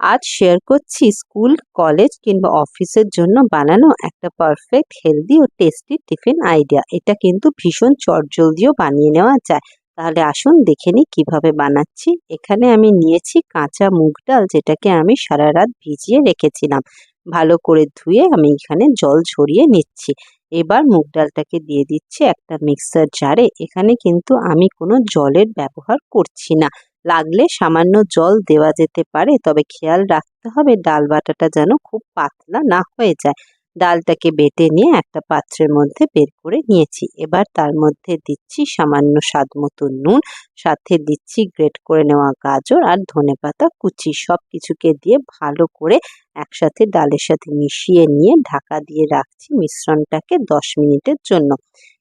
আজ শেয়ার করছি school college কিংবা অফিসের জন্য বানানো একটা পারফেক্ট হেলদি ও টেস্টি টিফিন আইডিয়া এটা কিন্তু ভীষণ চটজলদিও বানিয়ে নেওয়া যায়। তাহলে আসুন দেখে নিই কীভাবে বানাচ্ছি। এখানে আমি নিয়েছি কাঁচা মুগ ডাল, যেটাকে আমি সারা রাত ভিজিয়ে রেখেছিলাম। ভালো করে ধুয়ে আমি এখানে জল ঝরিয়ে নিচ্ছি। এবার মুগ ডালটাকে দিয়ে দিচ্ছি একটা মিক্সার জারে এখানে কিন্তু আমি কোনো জলের ব্যবহার করছি না। লাগলে সামান্য জল দেওয়া যেতে পারে, তবে খেয়াল রাখতে হবে ডাল বাটাটা যেন খুব পাতলা না হয়ে যায়। ডালটাকে বেটে নিয়ে একটা পাত্রের মধ্যে বের করে নিয়েছি। এবার তার মধ্যে দিচ্ছি সামান্য স্বাদ মতো নুন, সাথে দিচ্ছি গ্রেট করে নেওয়া গাজর আর ধনেপাতা কুচি। সব কিছুকে দিয়ে ভালো করে একসাথে ডালের সাথে মিশিয়ে নিয়ে ঢাকা দিয়ে রাখছি মিশ্রণটাকে দশ মিনিটের জন্য।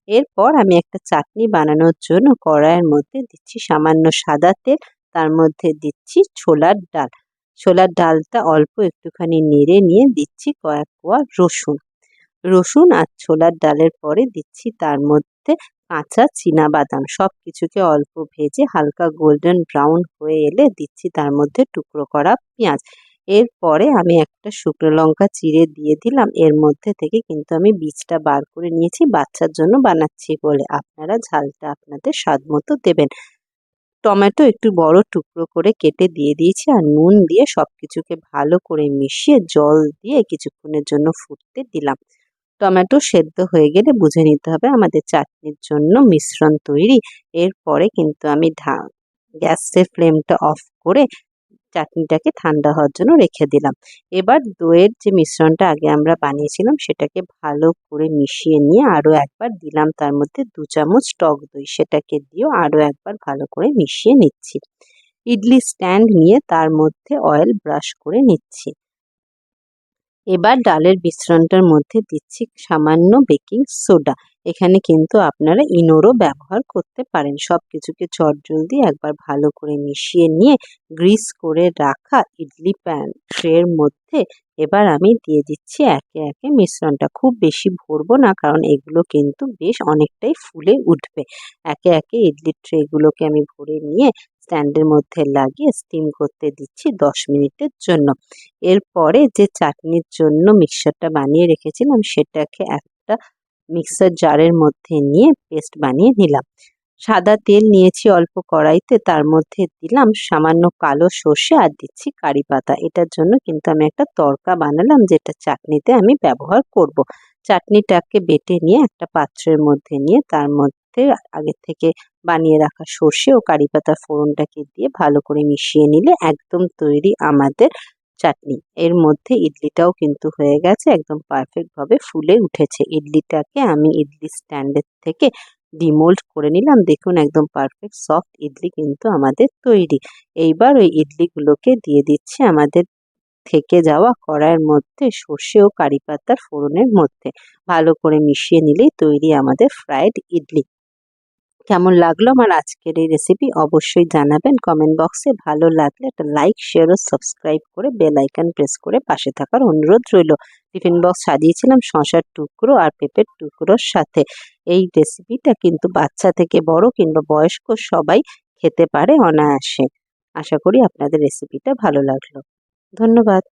এরপর আমি একটা চাটনি বানানোর জন্য কড়াইয়ের মধ্যে দিচ্ছি সামান্য সাদা তেল তার মধ্যে দিচ্ছি ছোলার ডাল। ছোলার ডালটা অল্প একটুখানি নেড়ে নিয়ে দিচ্ছি কয়েক কোয়া রসুন। রসুন আর ছোলার ডালের পরে দিচ্ছি তার মধ্যে কাঁচা বাদাম সব কিছুকে অল্প ভেজে হালকা গোল্ডেন ব্রাউন হয়ে এলে দিচ্ছি তার মধ্যে টুকরো করা পেঁয়াজ। এরপরে আমি একটা শুকনো লঙ্কা চিড়ে দিয়ে দিলাম। এর মধ্যে থেকে কিন্তু আমি বীজটা বার করে নিয়েছি। বাচ্চার জন্য বানাচ্ছি বলে আপনারা ঝালটা আপনাদের স্বাদ মতো দেবেন। টমেটো একটু বড় টুকরো করে কেটে দিয়ে দিয়েছি আর নুন দিয়ে সব কিছুকে ভালো করে মিশিয়ে জল দিয়ে কিছুক্ষণের জন্য ফুটতে দিলাম। টমেটো সেদ্ধ হয়ে গেলে বুঝে নিতে হবে আমাদের চাটনির জন্য মিশ্রণ তৈরি। এরপরে কিন্তু আমি ঢা গ্যাসের ফ্লেমটা অফ করে চাটনিটাকে ঠান্ডা হওয়ার জন্য রেখে দিলাম। এবার দইয়ের যে মিশ্রণটা আগে আমরা বানিয়েছিলাম, সেটাকে ভালো করে মিশিয়ে নিয়ে আরও একবার দিলাম। তার মধ্যে দু চামচ টক দই, সেটাকে দিয়েও আরও একবার ভালো করে মিশিয়ে নিচ্ছি। ইডলি স্ট্যান্ড নিয়ে তার মধ্যে অয়েল ব্রাশ করে নিচ্ছি। এবার ডালের মিশ্রণটার মধ্যে দিচ্ছি সামান্য বেকিং সোডা। এখানে কিন্তু আপনারা ইনোরও ব্যবহার করতে পারেন। সব কিছুকে চটজলদি একবার ভালো করে মিশিয়ে নিয়ে গ্রিস করে রাখা ইডলি প্যান ট্রের মধ্যে এবার আমি দিয়ে দিচ্ছি একে একে মিশ্রণটা। খুব বেশি ভরবো না, কারণ এগুলো কিন্তু বেশ অনেকটাই ফুলে উঠবে। একে একে ইডলি ট্রেগুলোকে আমি ভরে নিয়ে স্ট্যান্ডের মধ্যে লাগিয়ে স্টিম করতে দিচ্ছি দশ মিনিটের জন্য। এরপরে যে চাটনির জন্য মিক্সারটা বানিয়ে রেখেছিলাম, সেটাকে একটা মিক্সার জারের মধ্যে নিয়ে পেস্ট বানিয়ে নিলাম। সাদা তেল নিয়েছি অল্প কড়াইতে, তার মধ্যে দিলাম সামান্য কালো সর্ষে আর দিচ্ছি কারি পাতা। এটার জন্য কিন্তু আমি একটা তরকা বানালাম, যেটা চাটনিতে আমি ব্যবহার করব। চাটনিটাকে বেটে নিয়ে একটা পাত্রের মধ্যে নিয়ে, তার মধ্যে আগে থেকে বানিয়ে রাখা সর্ষে ও কারি পাতার ফোড়নটাকে দিয়ে ভালো করে মিশিয়ে নিলে একদম তৈরি আমাদের চাটনি। এর মধ্যে ইডলিটাও কিন্তু হয়ে গেছে, একদম পারফেক্টভাবে ফুলে উঠেছে। ইডলিটাকে আমি ইডলি স্ট্যান্ডের থেকে ডিমোল্ড করে নিলাম। দেখুন একদম পারফেক্ট সফট ইডলি কিন্তু আমাদের তৈরি। এইবার ওই ইডলিগুলোকে দিয়ে দিচ্ছি আমাদের থেকে যাওয়া কড়াইয়ের মধ্যে সর্ষে ও কারি পাতার ফোড়নের মধ্যে। ভালো করে মিশিয়ে নিলেই তৈরি আমাদের ফ্রায়েড ইডলি। কেমন লাগল আমার আজকের এই রেসিপি অবশ্যই জানাবেন কমেন্ট বক্সে ভালো লাগলে একটা লাইক শেয়ার ও সাবস্ক্রাইব করে বেল আইকন প্রেস করে পাশে থাকার অনুরোধ রইল। টিফিন বক্স সাজিয়েছিলাম শশার টুকরো আর পেঁপের টুকরোর সাথে। এই রেসিপিটা কিন্তু বাচ্চা থেকে বড় কিংবা বয়স্ক সবাই খেতে পারে অনায়াসে। আশা করি আপনাদের রেসিপিটা ভালো লাগল। ধন্যবাদ।